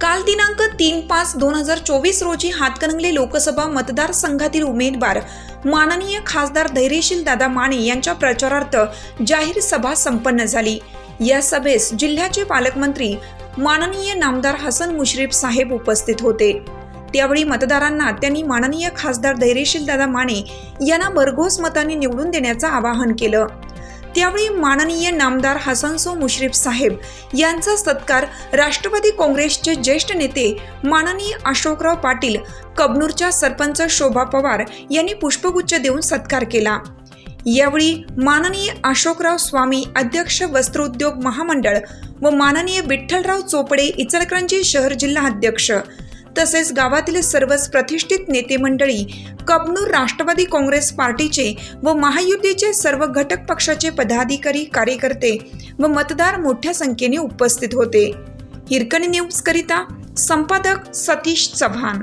काल दिनांक तीन पाच दोन हजार चोवीस रोजी हातकणंगले लोकसभा मतदारसंघातील उमेदवार माननीय खासदार धैर्यशील दादा माने यांच्या प्रचारार्थ जाहीर सभा संपन्न झाली. या सभेस जिल्ह्याचे पालकमंत्री माननीय नामदार हसन मुश्रीफ साहेब उपस्थित होते. त्यावेळी मतदारांना त्यांनी माननीय खासदार धैर्यशील दादा माने यांना भरघोस मताने निवडून देण्याचं आवाहन केलं. त्यावेळी माननीय नामदार हसनसो मुश्रीफ साहेब यांचा सत्कार राष्ट्रवादी काँग्रेसचे ज्येष्ठ नेते माननीय अशोकराव पाटील कबनूरच्या सरपंच शोभा पवार यांनी पुष्पगुच्छ देऊन सत्कार केला. यावेळी माननीय अशोकराव स्वामी अध्यक्ष वस्त्रोद्योग महामंडळ व माननीय विठ्ठलराव चोपडे इचलकरंजी शहर जिल्हा अध्यक्ष तसेच गावातील सर्वच प्रतिष्ठित नेते मंडळी कबनूर राष्ट्रवादी काँग्रेस पार्टीचे व महायुतीचे सर्व घटक पक्षाचे पदाधिकारी कार्यकर्ते व मतदार मोठ्या संख्येने उपस्थित होते. हिरकणी न्यूज करिता संपादक सतीश चव्हाण.